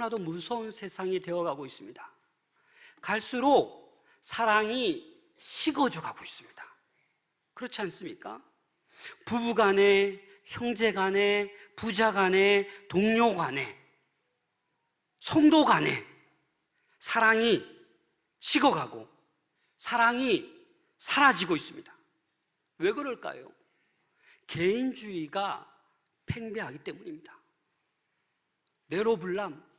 너무나도 무서운 세상이 되어가고 있습니다. 갈수록 사랑이 식어져 가고 있습니다. 그렇지 않습니까? 부부 간에, 형제 간에, 부자 간에, 동료 간에, 성도 간에 사랑이 식어가고 사랑이 사라지고 있습니다. 왜 그럴까요? 개인주의가 팽배하기 때문입니다. 내로 불남,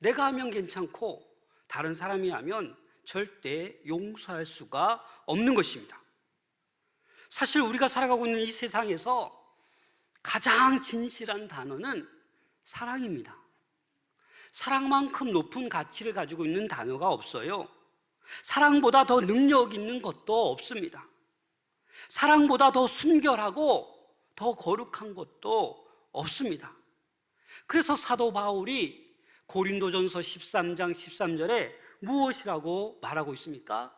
내가 하면 괜찮고 다른 사람이 하면 절대 용서할 수가 없는 것입니다. 사실 우리가 살아가고 있는 이 세상에서 가장 진실한 단어는 사랑입니다. 사랑만큼 높은 가치를 가지고 있는 단어가 없어요. 사랑보다 더 능력 있는 것도 없습니다. 사랑보다 더 순결하고 더 거룩한 것도 없습니다. 그래서 사도 바울이 고린도전서 13장 13절에 무엇이라고 말하고 있습니까?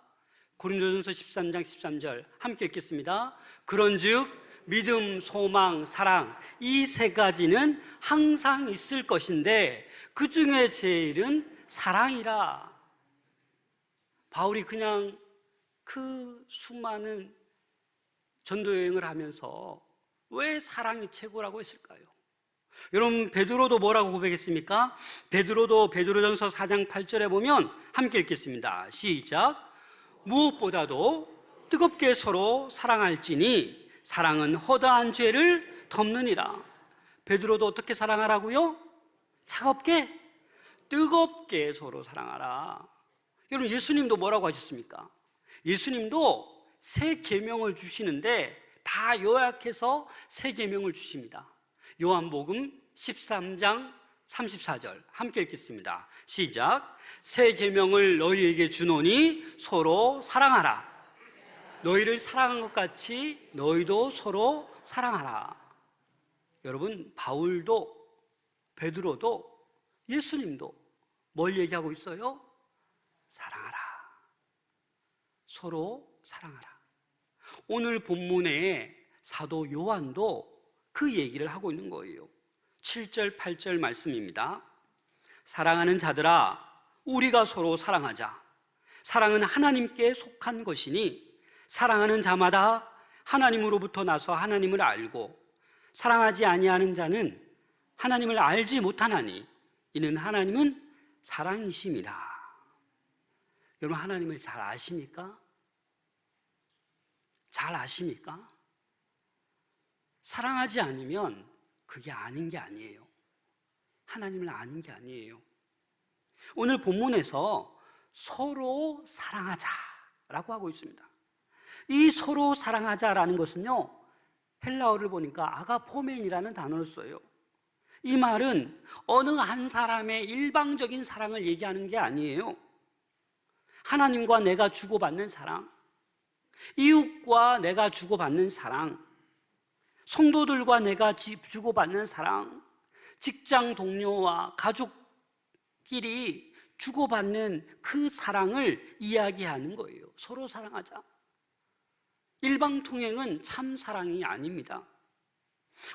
고린도전서 13장 13절 함께 읽겠습니다. 그런즉 믿음, 소망, 사랑 이 세 가지는 항상 있을 것인데 그 중에 제일은 사랑이라. 바울이 그냥 그 수많은 전도 여행을 하면서 왜 사랑이 최고라고 했을까요? 여러분 베드로도 뭐라고 고백했습니까? 베드로도 베드로전서 4장 8절에 보면 함께 읽겠습니다. 시작. 무엇보다도 뜨겁게 서로 사랑할지니 사랑은 허다한 죄를 덮느니라. 베드로도 어떻게 사랑하라고요? 차갑게 뜨겁게 서로 사랑하라. 여러분 예수님도 뭐라고 하셨습니까? 예수님도 새 계명을 주시는데 다 요약해서 새 계명을 주십니다. 요한복음 13장 34절 함께 읽겠습니다. 시작. 새 계명을 너희에게 주노니 서로 사랑하라. 너희를 사랑한 것 같이 너희도 서로 사랑하라. 여러분 바울도 베드로도 예수님도 뭘 얘기하고 있어요? 사랑하라. 서로 사랑하라. 오늘 본문에 사도 요한도 그 얘기를 하고 있는 거예요. 7절, 8절 말씀입니다. 사랑하는 자들아, 우리가 서로 사랑하자. 사랑은 하나님께 속한 것이니 사랑하는 자마다 하나님으로부터 나서 하나님을 알고 사랑하지 아니하는 자는 하나님을 알지 못하나니 이는 하나님은 사랑이심이라. 여러분 하나님을 잘 아십니까? 잘 아십니까? 사랑하지 않으면 그게 아닌 게 아니에요. 하나님을 아는 게 아니에요. 오늘 본문에서 서로 사랑하자라고 하고 있습니다. 이 서로 사랑하자라는 것은요, 헬라어를 보니까 아가포멘이라는 단어를 써요. 이 말은 어느 한 사람의 일방적인 사랑을 얘기하는 게 아니에요. 하나님과 내가 주고받는 사랑, 이웃과 내가 주고받는 사랑, 성도들과 내가 주고받는 사랑, 직장 동료와 가족끼리 주고받는 그 사랑을 이야기하는 거예요. 서로 사랑하자. 일방통행은 참 사랑이 아닙니다.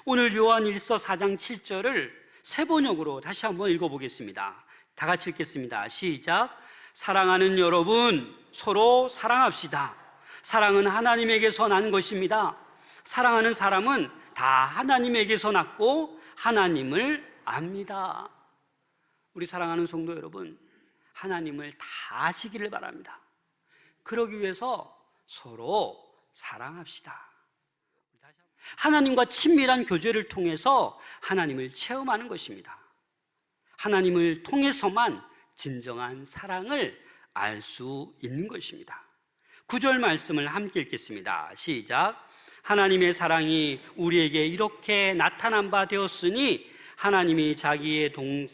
오늘 요한 1서 4장 7절을 세 번역으로 다시 한번 읽어보겠습니다. 다 같이 읽겠습니다. 시작. 사랑하는 여러분, 서로 사랑합시다. 사랑은 하나님에게서 난 것입니다. 사랑하는 사람은 다 하나님에게서 났고 하나님을 압니다. 우리 사랑하는 성도 여러분, 하나님을 다 아시기를 바랍니다. 그러기 위해서 서로 사랑합시다. 하나님과 친밀한 교제를 통해서 하나님을 체험하는 것입니다. 하나님을 통해서만 진정한 사랑을 알 수 있는 것입니다. 구절 말씀을 함께 읽겠습니다. 시작. 하나님의 사랑이 우리에게 이렇게 나타난 바 되었으니 하나님이 자기의 동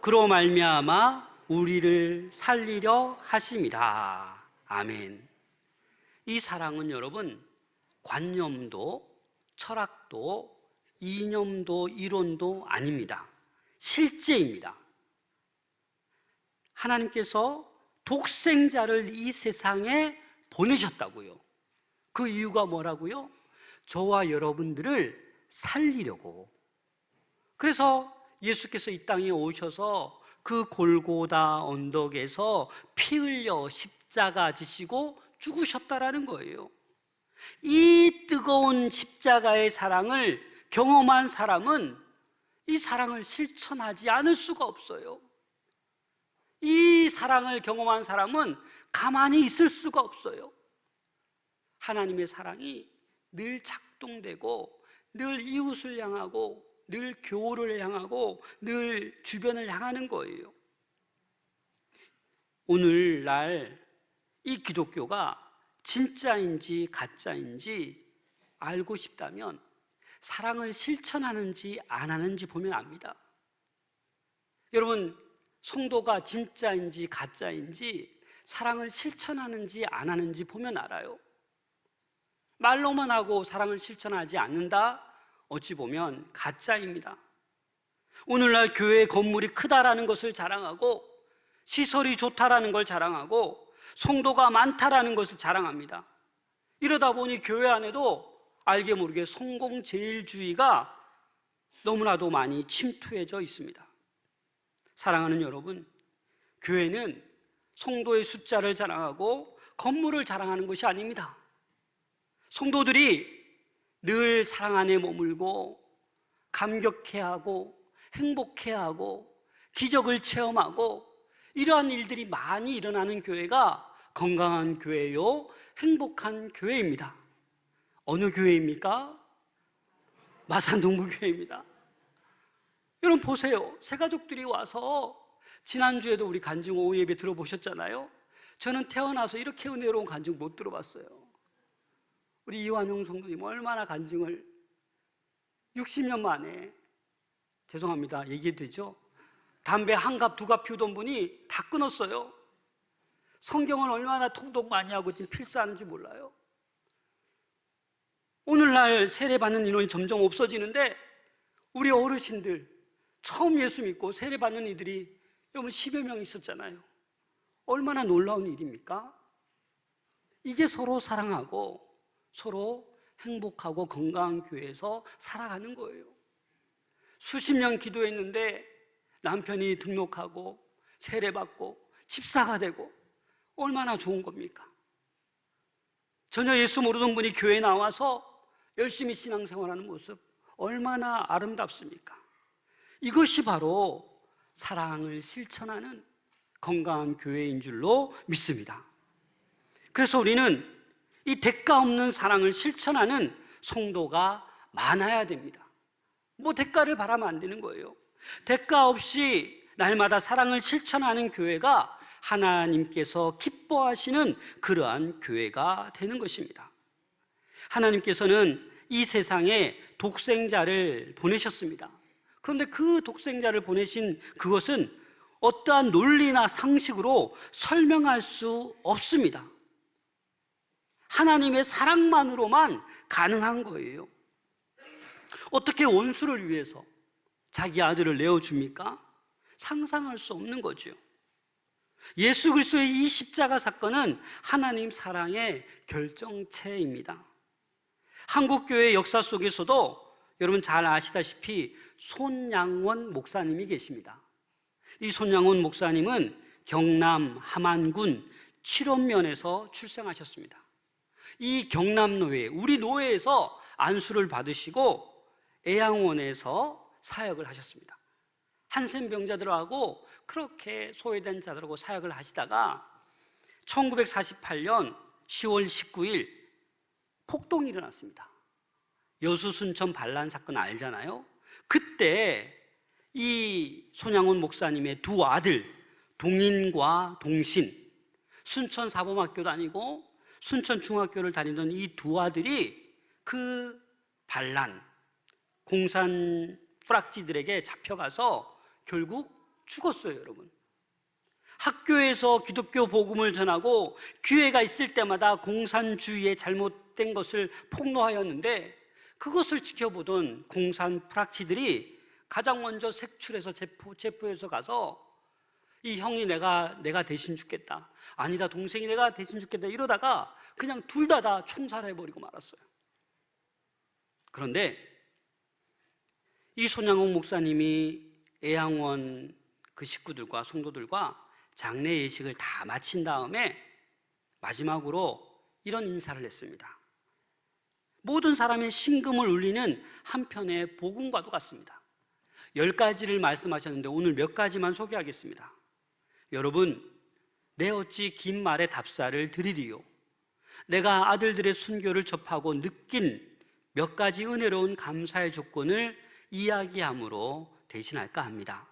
그로 말미암아 우리를 살리려 하심이라. 아멘. 이 사랑은 여러분 관념도 철학도 이념도 이론도 아닙니다. 실제입니다. 하나님께서 독생자를 이 세상에 보내셨다고요. 그 이유가 뭐라고요? 저와 여러분들을 살리려고. 그래서 예수께서 이 땅에 오셔서 그 골고다 언덕에서 피 흘려 십자가 지시고 죽으셨다라는 거예요. 이 뜨거운 십자가의 사랑을 경험한 사람은 이 사랑을 실천하지 않을 수가 없어요. 이 사랑을 경험한 사람은 가만히 있을 수가 없어요. 하나님의 사랑이 늘 작동되고 늘 이웃을 향하고 늘 교우를 향하고 늘 주변을 향하는 거예요. 오늘날 이 기독교가 진짜인지 가짜인지 알고 싶다면 사랑을 실천하는지 안 하는지 보면 압니다. 여러분, 성도가 진짜인지 가짜인지 사랑을 실천하는지 안 하는지 보면 알아요. 말로만 하고 사랑을 실천하지 않는다? 어찌 보면 가짜입니다. 오늘날 교회 건물이 크다라는 것을 자랑하고 시설이 좋다라는 걸 자랑하고 성도가 많다라는 것을 자랑합니다. 이러다 보니 교회 안에도 알게 모르게 성공제일주의가 너무나도 많이 침투해져 있습니다. 사랑하는 여러분, 교회는 성도의 숫자를 자랑하고 건물을 자랑하는 것이 아닙니다. 성도들이 늘 사랑 안에 머물고 감격해하고 행복해하고 기적을 체험하고 이러한 일들이 많이 일어나는 교회가 건강한 교회요, 행복한 교회입니다. 어느 교회입니까? 마산동부교회입니다. 여러분 보세요. 새 가족들이 와서 지난주에도 우리 간증 오후 예배 들어보셨잖아요. 저는 태어나서 이렇게 은혜로운 간증 못 들어봤어요. 우리 이완용 성도님 얼마나 간증을 60년 만에 죄송합니다. 얘기되죠? 담배 한 갑, 두 갑 피우던 분이 다 끊었어요. 성경을 얼마나 통독 많이 하고 지금 필사하는지 몰라요. 오늘날 세례받는 인원이 점점 없어지는데 우리 어르신들 처음 예수 믿고 세례받는 이들이 여러분 10여 명 있었잖아요. 얼마나 놀라운 일입니까? 이게 서로 사랑하고 서로 행복하고 건강한 교회에서 살아가는 거예요. 수십 년 기도했는데 남편이 등록하고 세례받고 집사가 되고 얼마나 좋은 겁니까? 전혀 예수 모르던 분이 교회에 나와서 열심히 신앙생활하는 모습 얼마나 아름답습니까? 이것이 바로 사랑을 실천하는 건강한 교회인 줄로 믿습니다. 그래서 우리는 이 대가 없는 사랑을 실천하는 성도가 많아야 됩니다. 뭐 대가를 바라면 안 되는 거예요. 대가 없이 날마다 사랑을 실천하는 교회가 하나님께서 기뻐하시는 그러한 교회가 되는 것입니다. 하나님께서는 이 세상에 독생자를 보내셨습니다. 그런데 그 독생자를 보내신 그것은 어떠한 논리나 상식으로 설명할 수 없습니다. 하나님의 사랑만으로만 가능한 거예요. 어떻게 원수를 위해서 자기 아들을 내어줍니까? 상상할 수 없는 거죠. 예수 그리스도의 이 십자가 사건은 하나님 사랑의 결정체입니다. 한국 교회 역사 속에서도 여러분 잘 아시다시피 손양원 목사님이 계십니다. 이 손양원 목사님은 경남 함안군 칠원면에서 출생하셨습니다. 이 경남노회, 우리 노회에서 안수를 받으시고 애양원에서 사역을 하셨습니다. 한센 병자들하고 그렇게 소외된 자들하고 사역을 하시다가 1948년 10월 19일 폭동이 일어났습니다. 여수 순천 반란 사건 알잖아요. 그때 이 손양훈 목사님의 두 아들 동인과 동신 순천 사범학교 다니고 순천 중학교를 다니던 이 두 아들이 그 반란 공산 뿌락지들에게 잡혀가서 결국 죽었어요, 여러분. 학교에서 기독교 복음을 전하고 기회가 있을 때마다 공산주의의 잘못된 것을 폭로하였는데 그것을 지켜보던 공산 프락치들이 가장 먼저 색출해서 체포, 체포해서 가서 이 형이 내가, 내가 대신 죽겠다. 아니다, 동생이 내가 대신 죽겠다. 이러다가 그냥 둘 다 다 총살해 버리고 말았어요. 그런데 이 손양옥 목사님이 애양원 그 식구들과 성도들과 장례 예식을 다 마친 다음에 마지막으로 이런 인사를 했습니다. 모든 사람의 신금을 울리는 한편의 복음과도 같습니다. 열 가지를 말씀하셨는데 오늘 몇 가지만 소개하겠습니다. 여러분, 내 어찌 긴 말에 답사를 드리리요. 내가 아들들의 순교를 접하고 느낀 몇 가지 은혜로운 감사의 조건을 이야기함으로 대신할까 합니다.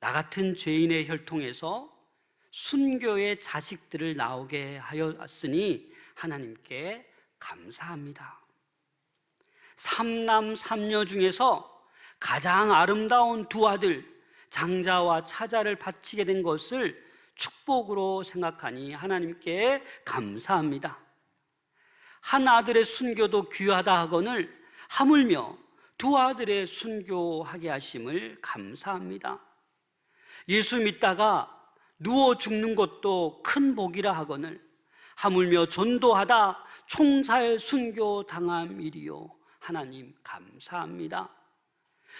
나 같은 죄인의 혈통에서 순교의 자식들을 나오게 하였으니 하나님께 감사합니다. 삼남 삼녀 중에서 가장 아름다운 두 아들 장자와 차자를 바치게 된 것을 축복으로 생각하니 하나님께 감사합니다. 한 아들의 순교도 귀하다 하거늘 하물며 두 아들의 순교하게 하심을 감사합니다. 예수 믿다가 누워 죽는 것도 큰 복이라 하거늘 하물며 전도하다 총살 순교 당함이리요 하나님 감사합니다.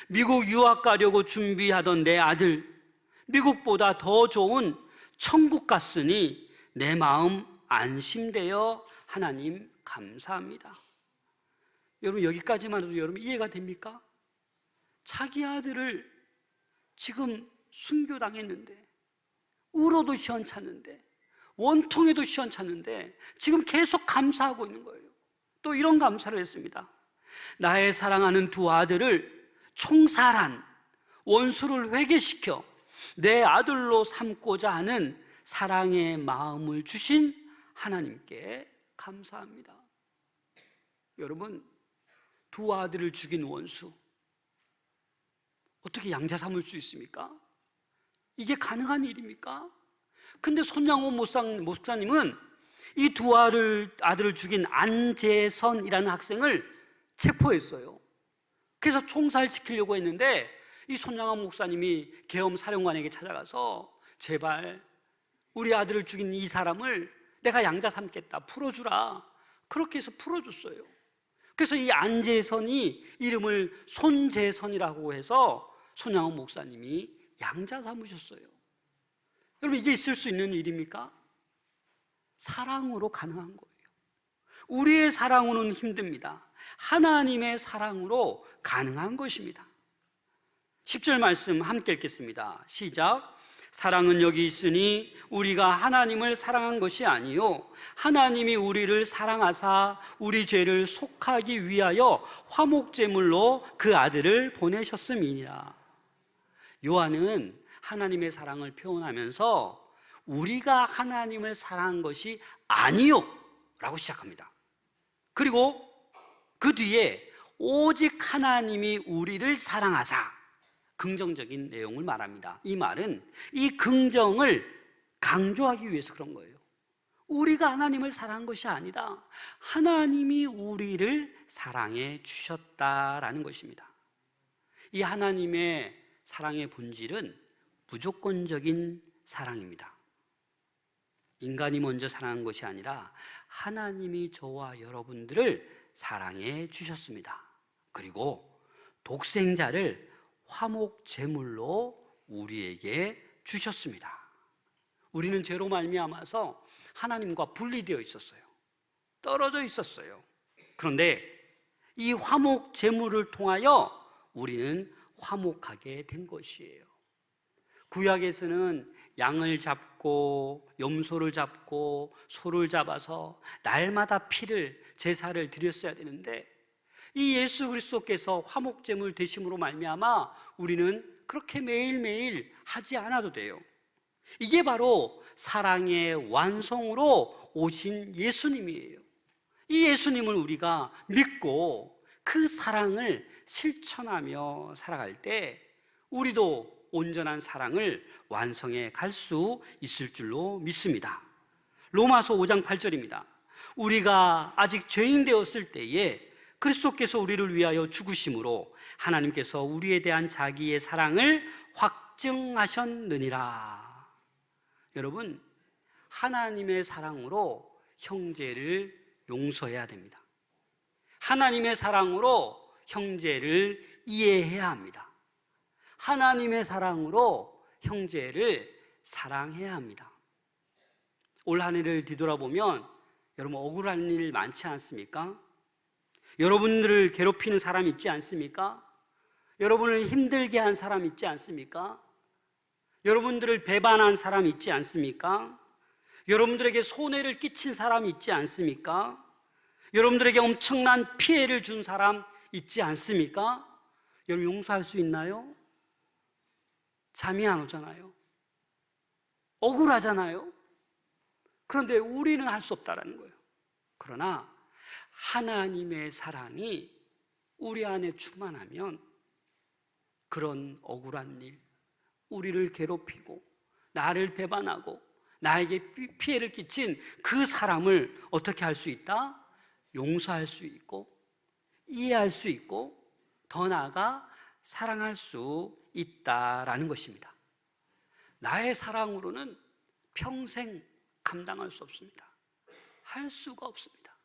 미국 유학 가려고 준비하던 내 아들 미국보다 더 좋은 천국 갔으니 내 마음 안심되어 하나님 감사합니다. 여러분 여기까지만 해도 여러분 이해가 됩니까? 자기 아들을 지금 순교당했는데 울어도 시원찮는데 원통에도 시원찮는데 지금 계속 감사하고 있는 거예요. 또 이런 감사를 했습니다. 나의 사랑하는 두 아들을 총살한 원수를 회개시켜 내 아들로 삼고자 하는 사랑의 마음을 주신 하나님께 감사합니다. 여러분, 두 아들을 죽인 원수 어떻게 양자 삼을 수 있습니까? 이게 가능한 일입니까? 근데 손양호 목사님은 이 두 아들, 아들을 죽인 안재선이라는 학생을 체포했어요. 그래서 총살 시키려고 했는데 이 손양호 목사님이 계엄 사령관에게 찾아가서 제발 우리 아들을 죽인 이 사람을 내가 양자 삼겠다 풀어주라 그렇게 해서 풀어줬어요. 그래서 이 안재선이 이름을 손재선이라고 해서 손양호 목사님이 양자 삼으셨어요. 여러분 이게 있을 수 있는 일입니까? 사랑으로 가능한 거예요. 우리의 사랑으로는 힘듭니다. 하나님의 사랑으로 가능한 것입니다. 10절 말씀 함께 읽겠습니다. 시작. 사랑은 여기 있으니 우리가 하나님을 사랑한 것이 아니요 하나님이 우리를 사랑하사 우리 죄를 속하기 위하여 화목제물로 그 아들을 보내셨음이니라. 요한은 하나님의 사랑을 표현하면서 우리가 하나님을 사랑한 것이 아니요 라고 시작합니다. 그리고 그 뒤에 오직 하나님이 우리를 사랑하사 긍정적인 내용을 말합니다. 이 말은 이 긍정을 강조하기 위해서 그런 거예요. 우리가 하나님을 사랑한 것이 아니다. 하나님이 우리를 사랑해 주셨다라는 것입니다. 이 하나님의 사랑의 본질은 무조건적인 사랑입니다. 인간이 먼저 사랑한 것이 아니라 하나님이 저와 여러분들을 사랑해 주셨습니다. 그리고 독생자를 화목 제물로 우리에게 주셨습니다. 우리는 죄로 말미암아서 하나님과 분리되어 있었어요. 떨어져 있었어요. 그런데 이 화목 제물을 통하여 우리는 화목하게 된 것이에요. 구약에서는 양을 잡고 염소를 잡고 소를 잡아서 날마다 피를 제사를 드렸어야 되는데 이 예수 그리스도께서 화목제물 되심으로 말미암아 우리는 그렇게 매일매일 하지 않아도 돼요. 이게 바로 사랑의 완성으로 오신 예수님이에요. 이 예수님을 우리가 믿고 그 사랑을 실천하며 살아갈 때 우리도 온전한 사랑을 완성해 갈 수 있을 줄로 믿습니다. 로마서 5장 8절입니다. 우리가 아직 죄인 되었을 때에 그리스도께서 우리를 위하여 죽으심으로 하나님께서 우리에 대한 자기의 사랑을 확증하셨느니라. 여러분, 하나님의 사랑으로 형제를 용서해야 됩니다. 하나님의 사랑으로 형제를 이해해야 합니다. 하나님의 사랑으로 형제를 사랑해야 합니다. 올 한 해를 뒤돌아보면 여러분 억울한 일 많지 않습니까? 여러분들을 괴롭히는 사람 있지 않습니까? 여러분을 힘들게 한 사람 있지 않습니까? 여러분들을 배반한 사람 있지 않습니까? 여러분들에게 손해를 끼친 사람 있지 않습니까? 여러분들에게 엄청난 피해를 준 사람 있지 않습니까? 여러분 용서할 수 있나요? 잠이 안 오잖아요. 억울하잖아요. 그런데 우리는 할 수 없다라는 거예요. 그러나 하나님의 사랑이 우리 안에 충만하면 그런 억울한 일, 우리를 괴롭히고 나를 배반하고 나에게 피- 피해를 끼친 그 사람을 어떻게 할 수 있다? 용서할 수 있고 이해할 수 있고 더 나아가 사랑할 수 있다라는 것입니다. 나의 사랑으로는 평생 감당할 수 없습니다. 할 수가 없습니다.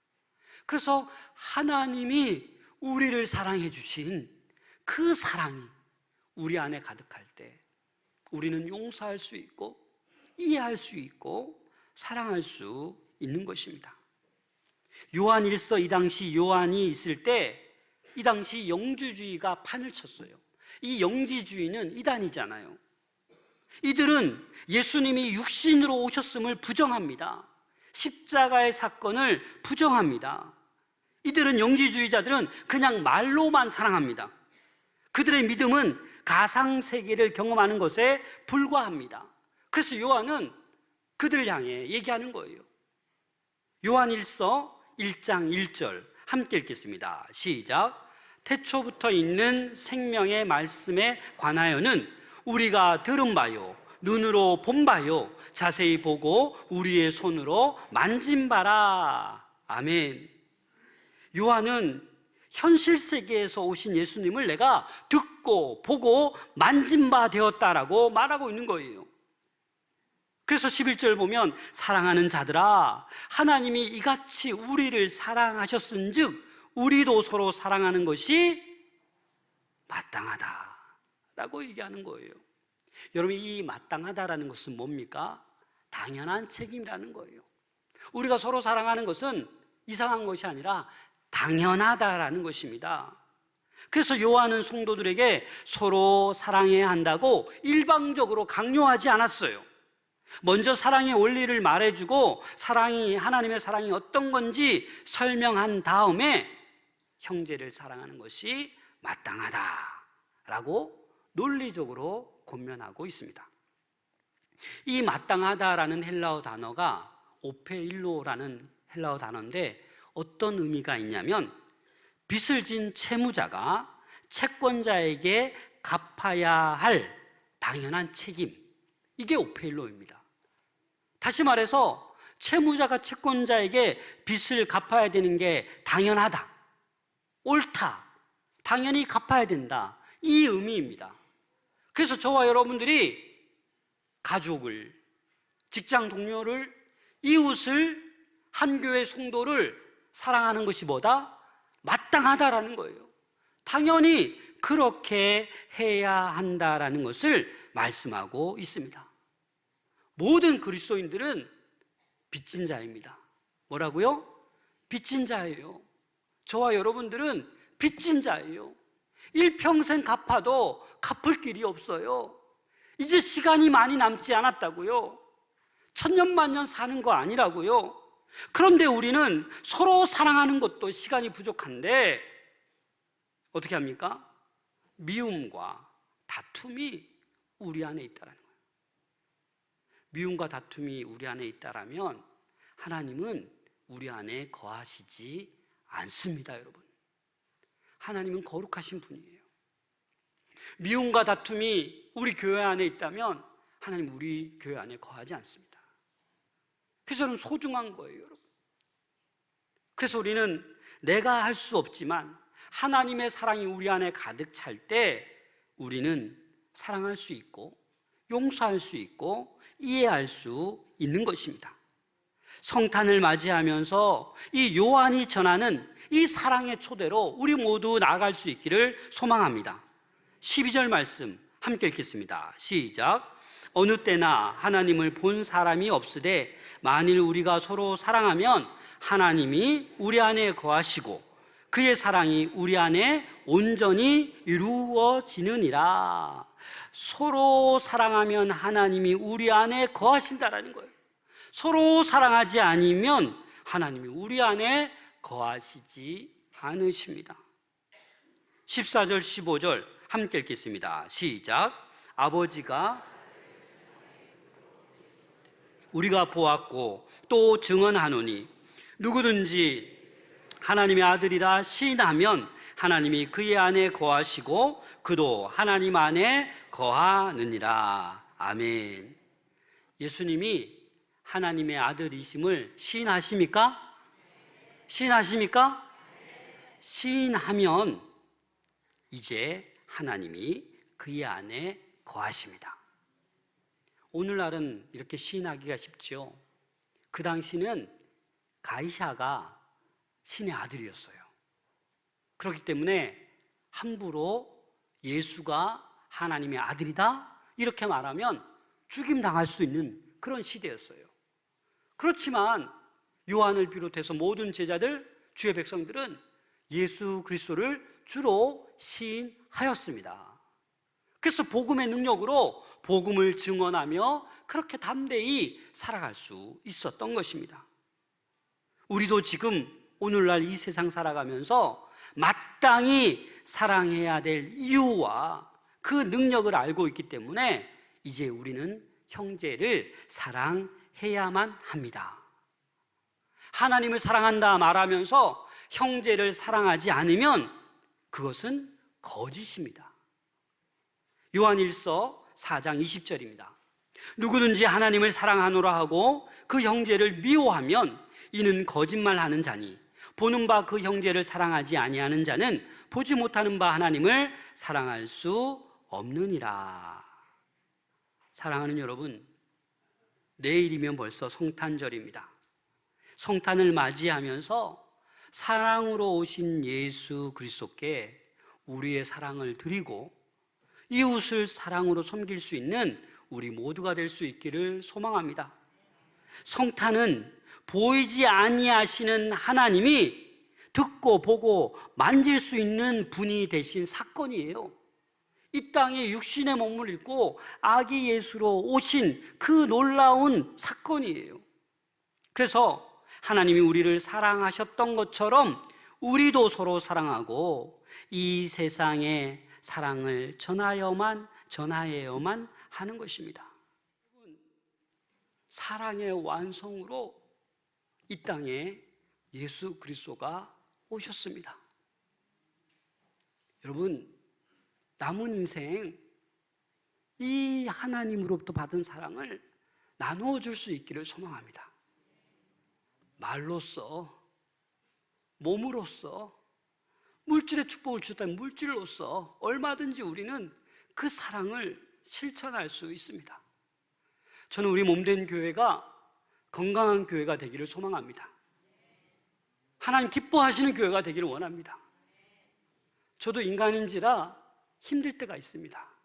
그래서 하나님이 우리를 사랑해 주신 그 사랑이 우리 안에 가득할 때 우리는 용서할 수 있고 이해할 수 있고 사랑할 수 있는 것입니다. 요한 1서 이 당시 요한이 있을 때 이 당시 영주주의가 판을 쳤어요. 이 영지주의는 이단이잖아요. 이들은 예수님이 육신으로 오셨음을 부정합니다. 십자가의 사건을 부정합니다. 이들은 영지주의자들은 그냥 말로만 사랑합니다. 그들의 믿음은 가상 세계를 경험하는 것에 불과합니다. 그래서 요한은 그들을 향해 얘기하는 거예요. 요한 1서 1장 1절 함께 읽겠습니다. 시작. 태초부터 있는 생명의 말씀에 관하여는 우리가 들은 바요, 눈으로 본 바요, 자세히 보고 우리의 손으로 만진 바라. 아멘. 요한은 현실 세계에서 오신 예수님을 내가 듣고 보고 만진 바 되었다라고 말하고 있는 거예요. 그래서 11절 보면 사랑하는 자들아 하나님이 이같이 우리를 사랑하셨은즉 우리도 서로 사랑하는 것이 마땅하다라고 얘기하는 거예요. 여러분 이 마땅하다라는 것은 뭡니까? 당연한 책임이라는 거예요. 우리가 서로 사랑하는 것은 이상한 것이 아니라 당연하다라는 것입니다. 그래서 요한은 성도들에게 서로 사랑해야 한다고 일방적으로 강요하지 않았어요. 먼저 사랑의 원리를 말해주고 사랑이 하나님의 사랑이 어떤 건지 설명한 다음에 형제를 사랑하는 것이 마땅하다라고 논리적으로 권면하고 있습니다. 이 마땅하다라는 헬라어 단어가 오페일로라는 헬라어 단어인데 어떤 의미가 있냐면 빚을 진 채무자가 채권자에게 갚아야 할 당연한 책임 이게 오페일로입니다. 다시 말해서 채무자가 채권자에게 빚을 갚아야 되는 게 당연하다. 옳다. 당연히 갚아야 된다. 이 의미입니다. 그래서 저와 여러분들이 가족을, 직장 동료를, 이웃을, 한 교회 성도를 사랑하는 것이 뭐다? 마땅하다라는 거예요. 당연히 그렇게 해야 한다라는 것을 말씀하고 있습니다. 모든 그리스도인들은 빚진 자입니다. 뭐라고요? 빚진 자예요. 저와 여러분들은 빚진 자예요. 일평생 갚아도 갚을 길이 없어요. 이제 시간이 많이 남지 않았다고요. 천년만년 사는 거 아니라고요. 그런데 우리는 서로 사랑하는 것도 시간이 부족한데 어떻게 합니까? 미움과 다툼이 우리 안에 거예요. 미움과 다툼이 우리 안에 있다라면 하나님은 우리 안에 거하시지 않습니다, 여러분. 하나님은 거룩하신 분이에요. 미움과 다툼이 우리 교회 안에 있다면 하나님 우리 교회 안에 거하지 않습니다. 그래서 저는 소중한 거예요, 여러분. 그래서 우리는 내가 할 수 없지만 하나님의 사랑이 우리 안에 가득 찰 때 우리는 사랑할 수 있고 용서할 수 있고 이해할 수 있는 것입니다. 성탄을 맞이하면서 이 요한이 전하는 이 사랑의 초대로 우리 모두 나아갈 수 있기를 소망합니다. 12절 말씀 함께 읽겠습니다. 시작. 어느 때나 하나님을 본 사람이 없으되 만일 우리가 서로 사랑하면 하나님이 우리 안에 거하시고 그의 사랑이 우리 안에 온전히 이루어지느니라. 서로 사랑하면 하나님이 우리 안에 거하신다라는 거예요. 서로 사랑하지 않으면 하나님이 우리 안에 거하시지 않으십니다. 14절, 15절 함께 읽겠습니다. 시작. 아버지가 우리가 보았고 또 증언하노니 누구든지 하나님의 아들이라 시인하면 하나님이 그의 안에 거하시고 그도 하나님 안에 거하느니라. 아멘. 예수님이 하나님의 아들이심을 시인하십니까? 시인하십니까? 시인하면 이제 하나님이 그의 안에 거하십니다. 오늘날은 이렇게 시인하기가 쉽죠. 그 당시는 가이샤가 신의 아들이었어요. 그렇기 때문에 함부로 예수가 하나님의 아들이다 이렇게 말하면 죽임 당할 수 있는 그런 시대였어요. 그렇지만 요한을 비롯해서 모든 제자들 주의 백성들은 예수 그리스도를 주로 시인하였습니다. 그래서 복음의 능력으로 복음을 증언하며 그렇게 담대히 살아갈 수 있었던 것입니다. 우리도 지금 오늘날 이 세상 살아가면서 마땅히 사랑해야 될 이유와 그 능력을 알고 있기 때문에 이제 우리는 형제를 사랑해야만 합니다. 하나님을 사랑한다 말하면서 형제를 사랑하지 않으면 그것은 거짓입니다. 요한일서 4장 20절입니다. 누구든지 하나님을 사랑하노라 하고 그 형제를 미워하면 이는 거짓말하는 자니 보는 바 그 형제를 사랑하지 아니하는 자는 보지 못하는 바 하나님을 사랑할 수 없느니라. 사랑하는 여러분, 내일이면 벌써 성탄절입니다. 성탄을 맞이하면서 사랑으로 오신 예수 그리스도께 우리의 사랑을 드리고 이웃을 사랑으로 섬길 수 있는 우리 모두가 될 수 있기를 소망합니다. 성탄은 보이지 아니하시는 하나님이 듣고 보고 만질 수 있는 분이 되신 사건이에요. 이 땅에 육신의 몸을 입고 아기 예수로 오신 그 놀라운 사건이에요. 그래서 하나님이 우리를 사랑하셨던 것처럼 우리도 서로 사랑하고 이 세상에 사랑을 전하여만 전하여야만 하는 것입니다. 사랑의 완성으로 이 땅에 예수 그리스도가 오셨습니다. 여러분 남은 인생 이 하나님으로부터 받은 사랑을 나누어 줄 수 있기를 소망합니다. 말로써 몸으로써 물질의 축복을 주다는 물질로서 얼마든지 우리는 그 사랑을 실천할 수 있습니다. 저는 우리 몸된 교회가 건강한 교회가 되기를 소망합니다. 하나님 기뻐하시는 교회가 되기를 원합니다. 저도 인간인지라 힘들 때가 있습니다.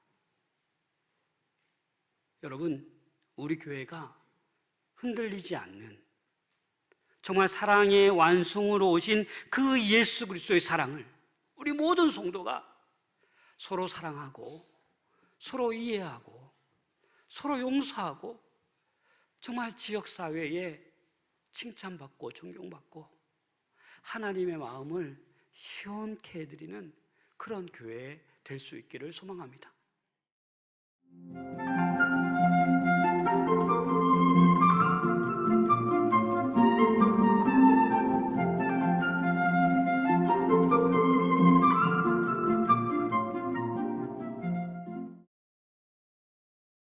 여러분, 우리 교회가 흔들리지 않는 정말 사랑의 완성으로 오신 그 예수 그리스도의 사랑을 우리 모든 성도가 서로 사랑하고 서로 이해하고 서로 용서하고 정말 지역 사회에 칭찬받고 존경받고 하나님의 마음을 시원케 해드리는 그런 교회 될 수 있기를 소망합니다.